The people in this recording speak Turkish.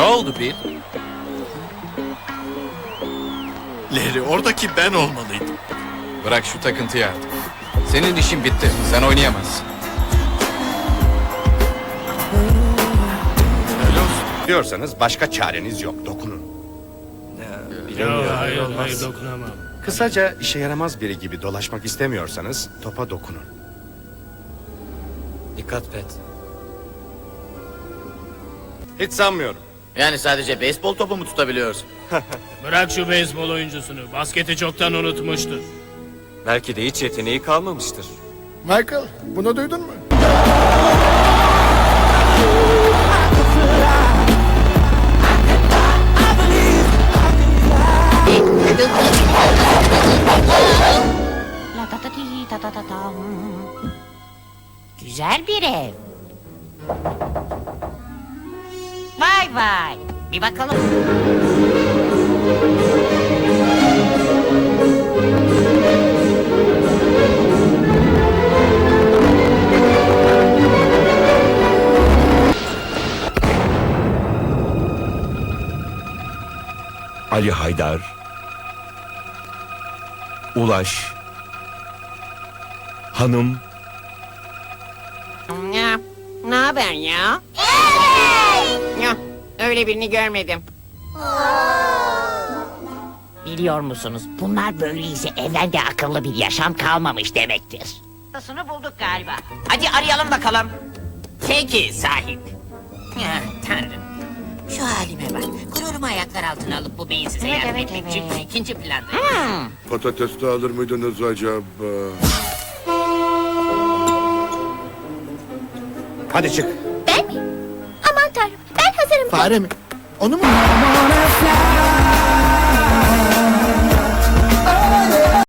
oldu Bill? Larry oradaki ben olmalıydım. Bırak şu takıntıyı artık. Senin işin bitti. Sen oynayamazsın. Diyorsanız başka çareniz yok. Dokunun. Yok hayır hayır dokunamam. Kısaca işe yaramaz biri gibi dolaşmak istemiyorsanız topa dokunun. Dikkat Pet. Hiç sanmıyorum. Yani sadece beyzbol topu mu tutabiliyorsun? Bırak şu beyzbol oyuncusunu. Basketi çoktan unutmuştur. Belki de hiç yeteneği kalmamıştır. Michael, bunu duydun mu? Güzel bir ev. Vay vay. Bir bakalım. Ali Haydar, Ulaş, Hanım, Ya, ne haber ya? Ya, öyle birini görmedim. Biliyor musunuz? Bunlar böyleyse evrende akıllı bir yaşam kalmamış demektir. Sını bulduk galiba. Hadi arayalım bakalım. Peki sahip. Ya, tanrım. Şu halime bak. Gururumu ayaklar altına alıp bu beyinsize yardım etmek için ikinci planda. Patates de alır mıydınız acaba? Hadi çık. Tanrım ben hazırım. Fare mi? Onu mu?